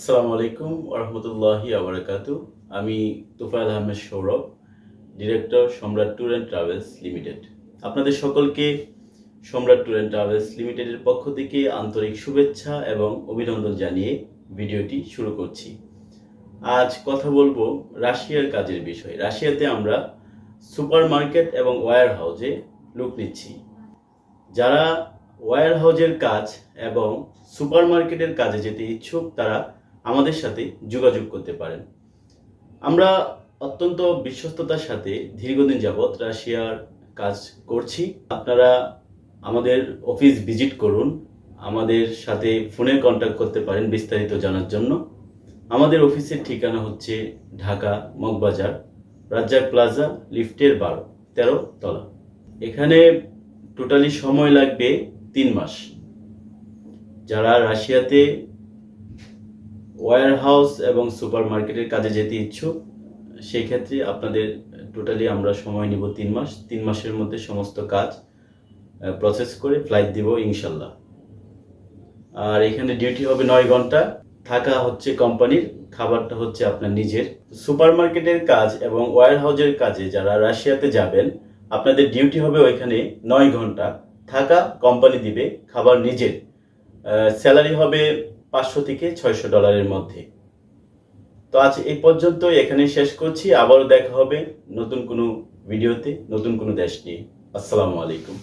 আসসালামু আলাইকুম ওরহমতুল্লাহি আবরাকাতু। আমি Tufail Ahmed Sourav, director Samrat tour and travels limited. আপনাদের সকলকে সম্রাট ট্যুর অ্যান্ড ট্রাভেলস লিমিটেডের পক্ষ থেকে আন্তরিক শুভেচ্ছা এবং অভিনন্দন জানিয়ে ভিডিওটি শুরু করছি। আজ কথা বলব রাশিয়ার কাজের বিষয়। রাশিয়াতে আমরা সুপার মার্কেট এবং ওয়্যার হাউসে লুক নিচ্ছি। যারা ওয়্যার হাউজের কাজ এবং সুপার মার্কেটের কাজে যেতে ইচ্ছুক, তারা আমাদের সাথে যোগাযোগ করতে পারেন। আমরা অত্যন্ত বিশ্বস্ততার সাথে দীর্ঘদিন যাবৎ রাশিয়ার কাজ করছি। আপনারা আমাদের অফিস ভিজিট করুন, আমাদের সাথে ফোনে কন্ট্যাক্ট করতে পারেন বিস্তারিত জানার জন্য। আমাদের অফিসের ঠিকানা হচ্ছে ঢাকা মগবাজার, রাজ্জাক প্লাজা, লিফটের বারো, তেরো তলা। এখানে টোটালি সময় লাগবে তিন মাস। যারা রাশিয়াতে ওয়্যার হাউস এবং সুপার মার্কেটের কাজে যেতে ইচ্ছুক সেই ক্ষেত্রে আপনাদের টোটালি আমরা সময় নিব তিন মাস। তিন মাসের মধ্যে সমস্ত কাজ প্রসেস করে ফ্লাইট দিব ইনশাল্লাহ। আর এখানে ডিউটি হবে নয় ঘণ্টা। থাকা হচ্ছে কোম্পানির খাবারটা হচ্ছে আপনার নিজের। সুপার মার্কেটের কাজ এবং ওয়্যার হাউসের কাজে যারা রাশিয়াতে যাবেন, আপনাদের ডিউটি হবে ওইখানে নয় ঘণ্টা। থাকা কোম্পানি দিবে, খাবার নিজের। স্যালারি হবে পাঁচশো থেকে ছয়শো ডলারের মধ্যে। তো আজ এই পর্যন্ত এখানে শেষ করছি। আবারও দেখা হবে নতুন কোনো ভিডিওতে, নতুন কোনো দেশ নিয়ে। আসসালামু আলাইকুম।